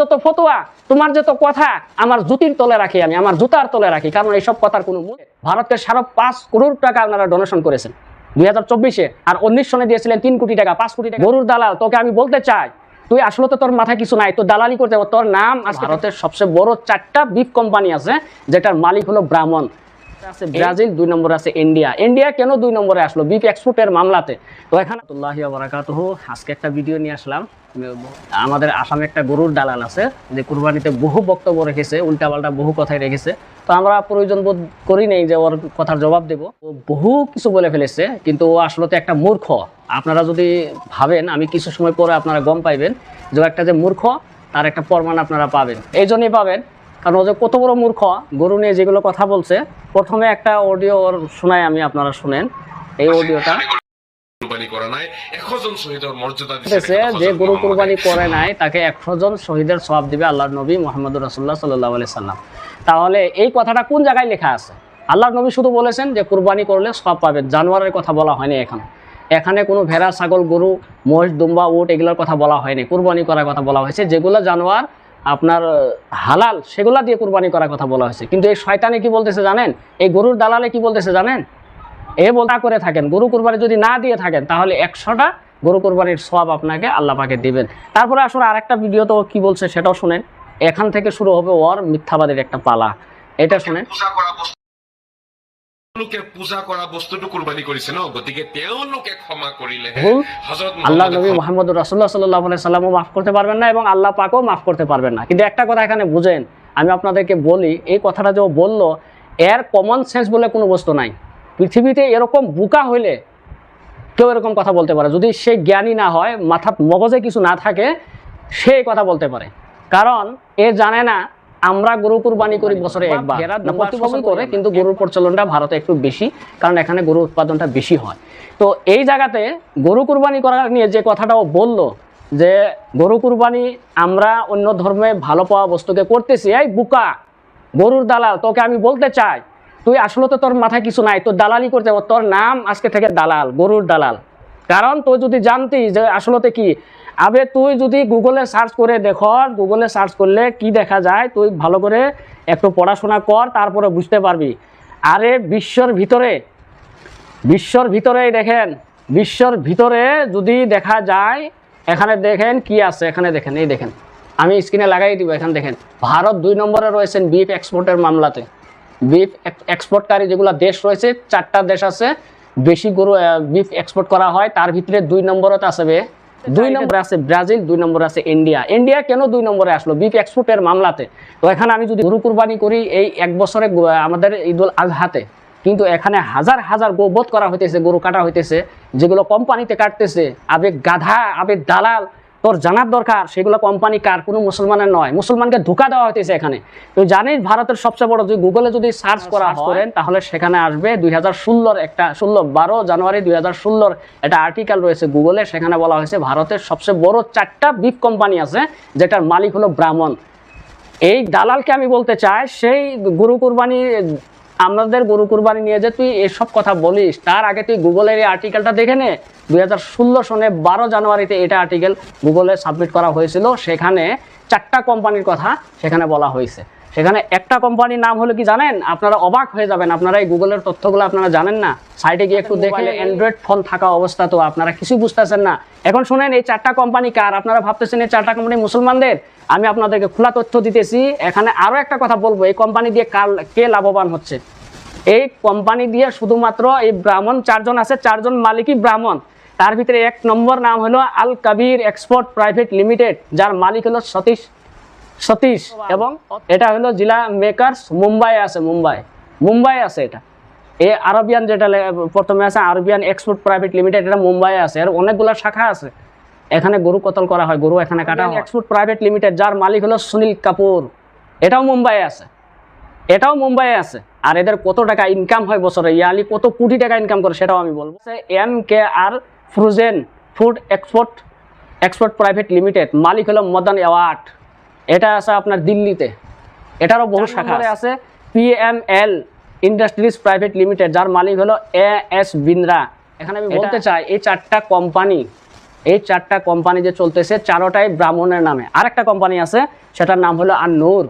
যত ফতোয়া, তোমার যত কথা, আমার জুতির তলে রাখি আমি, আমার জুতার তলে রাখি, কারণ এইসব কথার কোনো মূল্য নেই। ভারতকে সাড়ে পাঁচ করোড় টাকা আপনারা ডোনেশন করেছেন, দুই হাজার চব্বিশে, আর উনিশ সনে দিয়েছিলেন তিন কোটি টাকা, পাঁচ কোটি টাকা। গরুর দালাল, তোকে আমি বলতে চাই, তুই আসলে তো তোর মাথায় কিছু নাই তো দালালি করতে। তোর নাম ভারতের সবচেয়ে বড় চারটা বিফ কোম্পানি আছে, যেটার মালিক হলো ব্রাহ্মণ। আছে ব্রাজিল, দুই নম্বরে আছে ইন্ডিয়া। ইন্ডিয়া কেন দুই নম্বরে আসলো? বিফ এক্সপোর্টের মামলাতে। তো এখানে আজকে একটা ভিডিও নিয়ে আসলাম। আমাদের আসামে একটা গরুর দালাল আছে যে কুরবানিতে বহু বক্তব্য রেখেছে উল্টাপাল্টা বহু কথাই রেখেছে। তো আমরা প্রয়োজন বোধ করি নেই যে ওর কথার জবাব দেব। ও বহু কিছু বলে ফেলেছে কিন্তু ও আসলে তো একটা মূর্খ। আপনারা যদি ভাবেন আমি কিছু সময় পরে আপনারা গম পাইবেন যে একটা যে মূর্খ তার একটা প্রমাণ আপনারা পাবেন। এই জন্যই পাবেন কারণ ও যে কত বড় মূর্খ গরু নিয়ে যেগুলো কথা বলছে প্রথমে একটা অডিও ওর শোনাই আমি আপনারা শুনেন। এই অডিওটা কুরবানি করা নাই এশজন শহীদৰ মৰ্যাদা দিছে বলতেছে যে গরু কুরবানি করে নাই তাকে একশো জন শহীদের সওয়াব দিবে আল্লাহর নবী মোহাম্মদ রাসুল্লাহ সাল্লাহ আলি সাল্লাম। তাহলে এই কথাটা কোন জায়গায় লেখা আছে? আল্লাহর নবী শুধু বলেছেন যে কুরবানি করলে সব পাবেন জানোয়ারের কথা বলা হয়নি এখানে। এখানে কোনো ভেড়া ছাগল গরু মহিষ দুম্বা উট এগুলোর কথা বলা হয়নি কুরবানি করার কথা বলা হয়েছে। যেগুলো জানোয়ার আপনার হালাল সেগুলা দিয়ে কুরবানি করার কথা বলা হয়েছে। কিন্তু এই শয়তানে কি বলতেছে জানেন? এই গরুর দালালে কি বলতেছে জানেন? এ বলতা করে থাকেন গরু কুরবানি যদি না দিয়ে থাকেন তাহলে একশোটা গরু কুরবানির সব আপনাকে আল্লাহ পাকে দিবেন। তারপরে আসলে আরেকটা ভিডিও তো কি বলছে সেটাও শুনেন। এখান থেকে শুরু হবে ওর মিথ্যাবাদের একটা পালা। এটা শুনেন। পূজা কৰা বস্তু তেওঁলোকে পূজা কৰা বস্তুটো কুৰবানি কৰিছে ন? গতিকে তেওঁলোকে ক্ষমা কৰিলেহে আল্লাহ নবী মুহাম্মদে সাল্লামও মাফ করতে পারবেন না এবং আল্লাহ পাকও মাফ করতে পারবেন না। কিন্তু একটা কথা এখানে বুঝেন। আমি আপনাদেরকে বলি এই কথাটা যে বলল এর কমন সেন্স বলে কোনো বস্তু নাই। পৃথিবীতে এরকম বুকা হইলে কেউ এরকম কথা বলতে পারে। যদি সে জ্ঞানী না হয় মাথার মগজে কিছু না থাকে সে কথা বলতে পারে। কারণ এ জানে না আমরা গরু কুরবানি করি বছরে একবার। প্রতি বছর করে কিন্তু গরুর প্রচলনটা ভারতে একটু বেশি কারণ এখানে গরুর উৎপাদনটা বেশি হয়। তো এই জায়গাতে গরু কুরবানি করা নিয়ে যে কথাটা ও বলল যে গরু কুরবানি আমরা অন্য ধর্মে ভালো পাওয়া বস্তুকে করতেছি এই বুকা গরুর দালাল তোকে আমি বলতে চাই তুই আসলে তো তোর মাথায় কিছু নাই, তোর দালালি করতে হবে, তোর নাম আজকে থেকে দালাল, গরুর দালাল। কারণ তুই যদি জানতি যে আসলতে কি, আবে তুই যদি গুগলে সার্চ করে দেখ গুগলে সার্চ করলে কি দেখা যায়, তুই ভালো করে একটু পড়াশোনা কর, তারপরে বুঝতে পারবি। আরে বিশ্বর ভিতরে বিশ্বর ভিতরে দেখেন, বিশ্বর ভিতরে যদি দেখা যায়, এখানে দেখেন কি আছে, এখানে দেখেন, এই দেখেন। আমি স্ক্রিনে লাগাই দিব, এখানে দেখেন। ভারত দুই নম্বরে রয়েছেন বিফ এক্সপোর্টের মামলাতে। বিফ এক্সপোর্টকারী যেগুলো দেশ রয়েছে চারটা দেশ আছে বেশি গরু বিফ এক্সপোর্ট করা হয়। তার ভিতরে দুই নম্বরতে আসবে দুই নম্বরে আছে ব্রাজিল দুই নম্বরে আছে ইন্ডিয়া। ইন্ডিয়া কেন দুই নম্বরে আসলো? বিফ এক্সপোর্টের মামলাতে। তো এখানে আমি যদি গরু কুরবানি করি এই এক বছরে আমাদের ঈদুল আজহাতে। কিন্তু এখানে হাজার হাজার গোবধ করা হইতেছে গরু কাটা হইতেছে যেগুলো কোম্পানিতে কাটতেছে। আবেগ গাধা আবেগ দালাল তোর জানার দরকার সেগুলো কোম্পানি কার কোনো মুসলমানের নয়। মুসলমানকে ধোকা দেওয়া হইতেছে এখানে। তুই জানিস ভারতের সবচেয়ে বড় যদি গুগলে যদি সার্চ করা করেন তাহলে সেখানে আসবে দুই হাজার ষোলোর একটা ষোলো বারো জানুয়ারি দুই হাজার ষোলোর একটা আর্টিকেল রয়েছে গুগলে সেখানে বলা হয়েছে ভারতের সবচেয়ে বড় চারটা বিফ কোম্পানি আছে যেটার মালিক হলো ব্রাহ্মণ। এই দালালকে আমি বলতে চাই সেই গরু কুরবানি আমাদের গরু কুরবানি নিয়ে যে তুই এসব কথা বলিস তার আগে তুই গুগলের এই আর্টিকেলটা দেখে নে। দুই হাজার ষোলো সনে বারো জানুয়ারিতে এটা আর্টিকেল গুগলে সাবমিট করা হয়েছিল। সেখানে চারটা কোম্পানির কথা সেখানে বলা হয়েছে। সেখানে একটা কোম্পানির নাম হলো কি জানেন? আপনারা অবাক হয়ে যাবেন। আপনারা এই গুগলের তথ্যগুলো আপনারা জানেন না। সাইটে গিয়ে একটু দেখলে অ্যান্ড্রয়েড ফোন থাকা অবস্থা তো আপনারা কিছুই বুঝতেছেন না। এখন শুনেন এই চারটা কোম্পানি কার? আপনারা ভাবতেছেন এই চারটা কোম্পানি মুসলমানদের? আমি আপনাদেরকে খোলা তথ্য দিতেছি, এখানে আরও একটা কথা বলব, এই কোম্পানি দিয়ে কার, কে লাভবান হচ্ছে? এই কোম্পানি দিয়ে শুধুমাত্র এই ব্রাহ্মণ চারজন আছে, চারজন মালিকই ব্রাহ্মণ। তার ভিতরে এক নম্বর নাম হলো Al Kabir export private limited, যার মালিক হলো সতীশ সতীশ এবং এটা হলো জেলা মেকার্স, মুম্বাই আছে, মুম্বাই। মুম্বাই আছে এটা। এই আরবিয়ান যেটা প্রথমে আছে আরবিয়ান এক্সপোর্ট প্রাইভেট লিমিটেড, এটা মুম্বাই আছে। এর অনেকগুলো শাখা আছে। এখানে গরু কতল করা হয়? গরু এখানে কাটা হয়? এক্সপোর্ট প্রাইভেট লিমিটেড যার মালিক হলো সুনীল কাপুর। এটাও মুম্বাই আছে। এটাও মুম্বাইয়ে আছে। আর এদের কত টাকা ইনকাম হয় বছরে? ইয়ারলি কত কোটি টাকা ইনকাম করে সেটাও আমি বলব। M K R frozen food export export private limited মালিক হলো মদন অ্যাওয়ার্ড এটা আছে আপনার দিল্লিতে। এটারও বহু শাখা আছে। পিএমএল ইন্ডাস্ট্রিজ প্রাইভেট লিমিটেড যার মালিক হলো এ এস বিন্দ্রা এখানে আমি বলতে চাই এই চারটা কোম্পানি এই চারটা কোম্পানি যে চলতেছে, চারোটাই ব্রাহ্মণের নামে। আরেকটা কোম্পানি আছে, সেটার নাম হলো আর নূর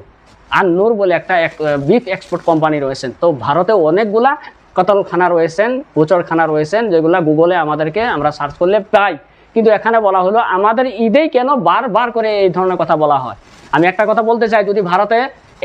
আর নূর বলে একটা বিফ এক্সপোর্ট কোম্পানি রয়েছেন। তো ভারতে অনেকগুলা কতলখানা রয়েছেন, গোচরখানা রয়েছেন, যেগুলা গুগলে আমাদেরকে আমরা সার্চ করলে পাই। কিন্তু এখানে বলা হলো, আমাদের ঈদেই কেন বারবার করে এই ধরনের কথা বলা হয়? আমি একটা কথা বলতে চাই, যদি ভারতে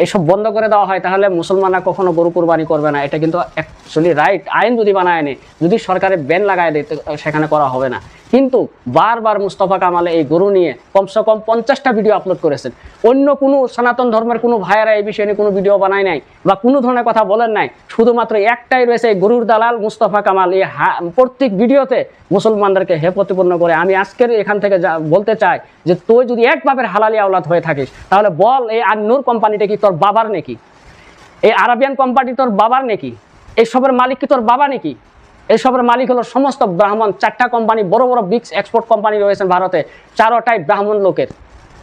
এসব বন্ধ করে দেওয়া হয়, তাহলে মুসলমানরা কখনো গরু কুরবানি করবে না। এটা কিন্তু অ্যাকচুয়ালি রাইট আইন যদি বানায় নে যদি সরকারের ব্যান লাগায় দেয়, তো সেখানে করা হবে না। কিন্তু বারবার মুস্তফা কামালে এই গরু নিয়ে কমসে কম পঞ্চাশটা ভিডিও আপলোড করেছেন। অন্য কোনো সনাতন ধর্মের কোনো ভাইয়েরা এই বিষয়ে কোনো ভিডিও বানায় নাই বা কোনো ধরনের কথা বলেন নাই। শুধুমাত্র একটাই রয়েছে এই গরুর দালাল মুস্তফা কামাল। এই প্রত্যেক ভিডিওতে মুসলমানদেরকে হে প্রতিপন্ন করে। আমি আজকের এখান থেকে বলতে চাই যে তুই যদি এক বাপের হালালি আওলাদ হয়ে থাকিস, তাহলে বল এই আন্নুর কোম্পানিটা কি তোর বাবার নাকি? এই আরাবিয়ান কোম্পানি তোর বাবার নাকি? এইসবের মালিক কি তোর বাবা নাকি? এইসবের মালিক হলো সমস্ত ব্রাহ্মণ। চারটা কোম্পানি বড় বড় বিক্স এক্সপোর্ট কোম্পানি রয়েছেন ভারতে। চারোটাই ব্রাহ্মণ লোকের।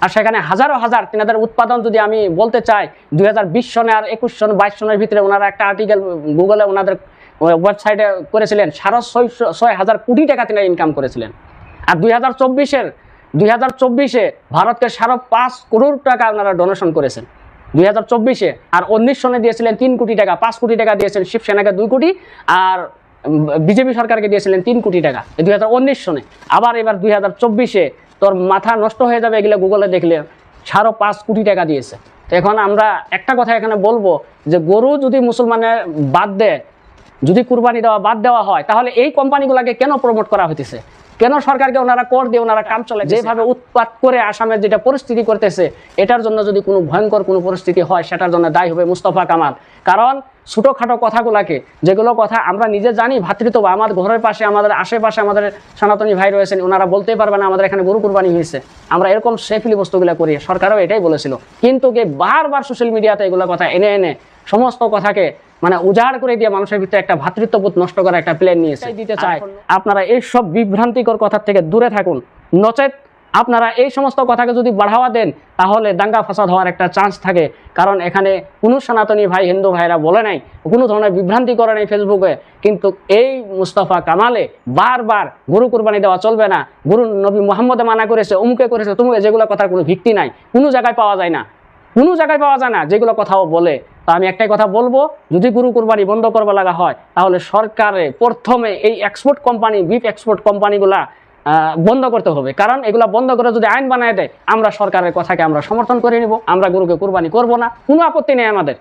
আর সেখানে হাজারো হাজার, তিনাদের উৎপাদন যদি আমি বলতে চাই, দুই হাজার বিশ সনে আর একুশ সন, বাইশ সনের ভিতরে ওনারা একটা আর্টিকেল গুগলে ওনাদের ওয়েবসাইটে করেছিলেন, সাড়ে ছয় ছয় হাজার কোটি টাকা তিনারা ইনকাম করেছিলেন। আর দুই হাজার চব্বিশের, দুই হাজার চব্বিশে ভারতকে সাড়ে পাঁচ করোড় টাকা ওনারা ডোনেশন করেছেন। দুই হাজার চব্বিশে আর উনিশ সনে দিয়েছিলেন তিন কোটি টাকা, পাঁচ কোটি টাকা দিয়েছিলেন শিবসেনাকে দুই কোটি, আর বিজেপি সরকারকে দিয়েছিলেন তিন কোটি টাকা দুই হাজার উনিশ সনে। আবার এবার দুই হাজার চব্বিশে তোর মাথা নষ্ট হয়ে যাবে এগুলো গুগলে দেখলে, সাড়ে পাঁচ কোটি টাকা দিয়েছে। এখন আমরা একটা কথা এখানে বলব যে গরু যদি মুসলমানের বাদ দেয়, যদি কুরবানি দেওয়া, বাদ দেওয়া হয়, তাহলে এই কোম্পানিগুলোকে কেন প্রমোট করা হইতেছে? কেন সরকারকে ওনারা কর দিয়ে ওনারা কাম চলে? যেভাবে উৎপাত করে আসামের যেটা পরিস্থিতি করতেছে এটার জন্য যদি কোনো ভয়ঙ্কর কোনো পরিস্থিতি হয় সেটার জন্য দায়ী হবে মুস্তফা কামাল। কারণ ছোটোখাটো কথাগুলাকে যেগুলো কথা আমরা নিজে জানি ভাতৃত্ব আমার ঘরের পাশে আমাদের আশেপাশে আমাদের সনাতনী ভাই রয়েছেন ওনারা বলতেই পারবে না আমাদের এখানে গরু কুরবানি হয়েছে। আমরা এরকম সেফলি বস্তুগুলো করি সরকারও এটাই বলেছিল। কিন্তু কে বারবার সোশ্যাল মিডিয়াতে এগুলো কথা এনে এনে সমস্ত কথাকে মানে উজাড় করে দিয়ে মানুষের ভিতরে একটা ভাতৃত্ববোধ নষ্ট করার একটা প্ল্যান নিয়েছে। দিতে চাই আপনারা এই সব বিভ্রান্তিকর কথার থেকে দূরে থাকুন। নচেত আপনারা এই সমস্ত কথাকে যদি বাড়াওয়া দেন তাহলে দাঙ্গা ফাসাদ হওয়ার একটা চান্স থাকে। কারণ এখানে কোনো সনাতনী ভাই হিন্দু ভাইরা বলে নাই কোনো ধরনের বিভ্রান্তি করে নাই ফেসবুকে কিন্তু এই মুস্তফা কামালে বারবার গরু কুরবানি দেওয়া চলবে না। গুরু নবী মোহাম্মদে মানা করেছে অমুকে করেছে তুমুকে যেগুলো কথার কোনো ভিত্তি নাই। কোনো জায়গায় পাওয়া যায় না। কোনো জায়গায় পাওয়া যায় না যেগুলো কথাও বলে। তা আমি একটাই কথা বলব, যদি গরু কুরবানি বন্ধ করবা লাগা হয়, তাহলে সরকারে প্রথমে এই এক্সপোর্ট কোম্পানি বিফ এক্সপোর্ট কোম্পানিগুলা বন্ধ করতে হবে। কারণ এগুলা বন্ধ করে যদি আইন বানায় দেয়, আমরা সরকারের কথাকে আমরা সমর্থন করে নিব, আমরা গরুকে কুরবানি করব না, কোনো আপত্তি নেই আমাদের।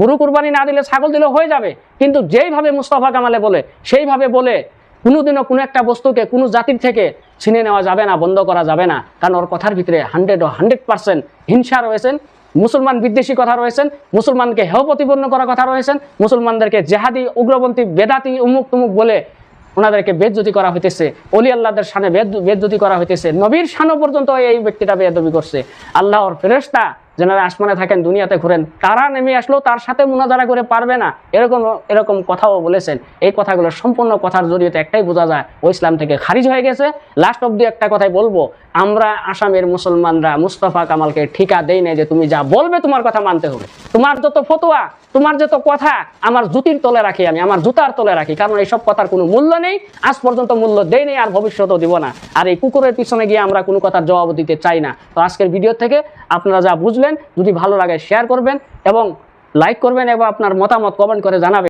গরু কুরবানি না দিলে ছাগল দিলেও হয়ে যাবে, কিন্তু যেইভাবে মুস্তফা কামালে বলে, সেইভাবে বলে, কোনোদিনও কোনো একটা বস্তুকে কোনো জাতির থেকে ছিনে নেওয়া যাবে না, বন্ধ করা যাবে না। কারণ ওর কথার ভিতরে হান্ড্রেড ও হান্ড্রেড পার্সেন্ট হিংসা রয়েছেন। মুসলমান বিদ্বেষী কথা রয়েছেন, মুসলমানকে হেয় প্রতিপন্ন করার কথা রয়েছেন, মুসলমানদেরকে জেহাদি, উগ্রপন্থী, বেদাতি, উমুক তুমুক বলে ওনাদেরকে বেদজ্যোতি করা হইতেছে, অলি আল্লাহদের সানে বেদ বেদজ্যোতি করা হইতেছে। নবীর সানও পর্যন্ত এই ব্যক্তিটা বেদবি করছে। আল্লাহর ফেরেশতা যেনারা আসমানে থাকেন, দুনিয়াতে ঘুরেন, তারা নেমে আসলেও তার সাথে মুনাজারা করে পারবে না। এরকম এরকম কথাও বলেছেন। এই কথাগুলো সম্পূর্ণ কথার জড়িয়ে একটাই বোঝা যায়, ও ইসলাম থেকে খারিজ হয়ে গেছে। লাস্ট অব্দি একটা কথাই বলব, আমরা আসামের মুসলমানরা মুস্তফা কামালকে ঠিকা দেই নাই যে তুমি যা বলবে তোমার কথা মানতে হবে। তোমার যত ফতোয়া, তোমার যত কথা, আমার জুতির তলে রাখি আমি, আমার জুতার তলে রাখি, কারণ এইসব কথার কোনো মূল্য নেই, আজ পর্যন্ত মূল্য দেই নেই, আর ভবিষ্যতেও দিব না। আর এই কুকুরের পিছনে গিয়ে আমরা কোনো কথার জবাব দিতে চাই না। তো আজকের ভিডিও থেকে আপনারা যা বুঝলেন যদি ভালো লাগে শেয়ার করবেন এবং লাইক করবেন এবং আপনার মতামত কমেন্ট করে জানাবেন।